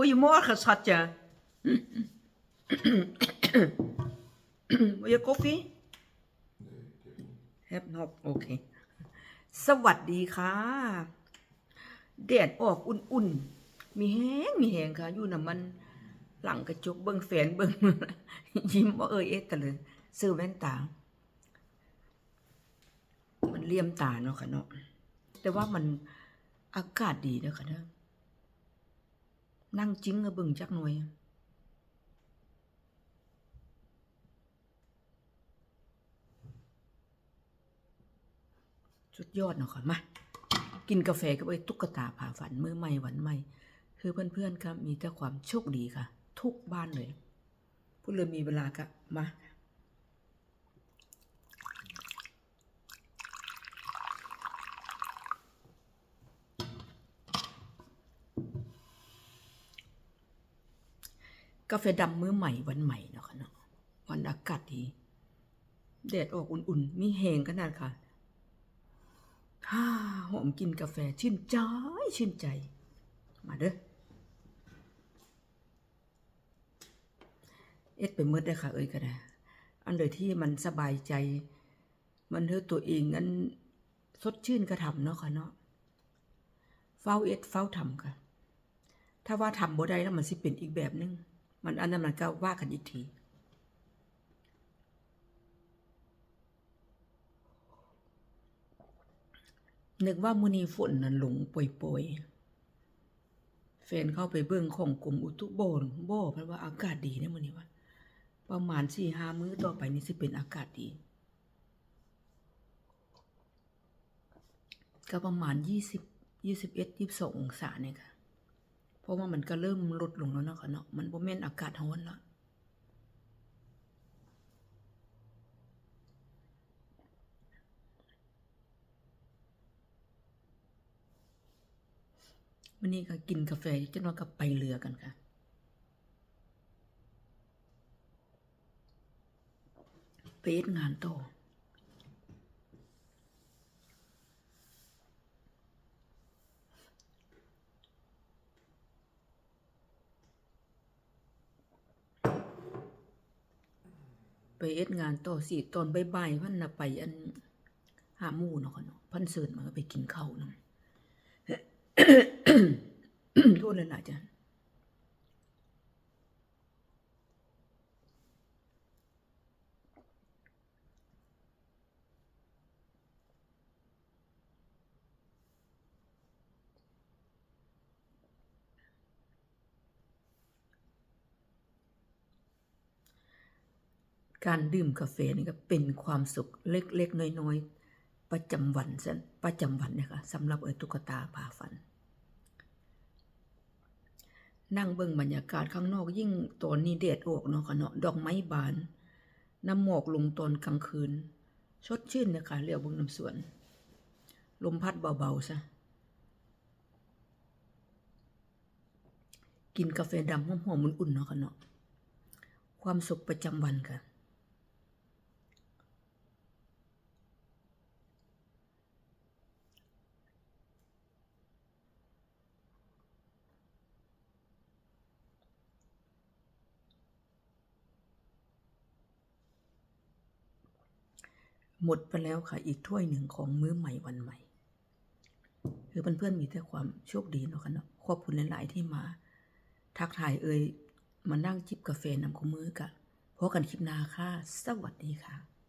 Goedemorgen, schatje. Wil je koffie? Heb nog, oké. สวัสดีค่ะแดดออกอุ่นๆ มีแห้งมีแห้งค่ะ อยู่น้ำมันหลังกระจกเบิ่งแฟนเบิ่งยิ้มว่าเอยเอ็ดกันเลยซื้อแว่นตา มันเลี่ยมตาเนาะค่ะเนาะแต่ว่ามันอากาศดีเนาะค่ะเนาะ นั่งจิ้งก็เบิ่งจักหน่วยสุดยอดเนาะค่ะมากินกาแฟกับไอ้ตุ๊กตาผ่าฝันมือใหม่หวันใหม่ คือเพื่อนๆครับมีแต่ความโชคดีค่ะ ทุกบ้านเลยพูดเลยมีเวลาก็มา กาแฟดำมื้อใหม่วันใหม่เนาะค่ะเนาะวันอากาศดีแดดออกอุ่นๆ มีแหงขนาดค่ะฮ่าหอมกินกาแฟชื่นใจชื่นใจ มาเด้อเอ็ดไปมืดได้ค่ะ เอ้ยก็ได้อันเลยที่มันสบายใจ มันเธอตัวเองนั้นสดชื่นกระทำเนาะค่ะเนาะเฝ้าเอ็ดเฝ้าทำค่ะ ถ้าว่าทำบ่ได้แล้วมันสิเป็นอีกแบบนึง มันอันนั้นมันก็ว่ากันอีกทีนึกว่ามือนีฝนนั้นหลงป่วยๆแฟนเข้าไปเบิ่งของกรมอุตุโบ่นบ่เพราะว่าอากาศดีนี่ยมื้อนี้ว่า ประมาณ4-5มื้อต่อไปนี้สิเป็นอากาศดี ก็ประมาณ20 21 22องศาเนี่ยค่ะ ราะว่ามันก็เริ่มลดลงแล้วเนาะค่ะเนาะมันบ่แม่นอากาศร้อนแล้ววันนี้ก็กินกาแฟจนว่าก็ไปเรือกันค่ะ ไปเอ็ดงานต่อ ไปเอ็ดงานต่อสิตอนบ่ายๆพันน่ะไปอันหาหมู่เนาะค่ะเนาะพันเสิร์นมาก็ไปกินข้าวนะโทษเลยนะจ๊ะ การดื่มกาแฟนี่ก็เป็นความสุขเล็กๆน้อยๆ ประจำวันซะประจำวันเนี่ยค่ะสำหรับเอ้ตุ๊กตาพาฝัน นั่งเบิ่งบรรยากาศข้างนอกยิ่งตอนนี้แดดออกเนาะค่ะเนาะดอกไม้บาน น้ำหมอกลงตอนกลางคืน ชดชื่นเนะคะเรียวเบิ่งน้ำสวน ลมพัดเบาๆซะกินกาแฟดำหอมๆอุ่นๆเนาะค่ะเนาะความสุขประจำวันค่ะ หมดไปแล้วค่ะ อีกถ้วยหนึ่งของมื้อใหม่วันใหม่ คือเพื่อนๆมีแต่ความโชคดีเนาะค่ะเนาะขอบคุณหลาย ๆ ที่มา ทักทายเอ่ยมานั่งจิบกาแฟนำของมือกันพบกันคลิปหน้าค่ะ สวัสดีค่ะ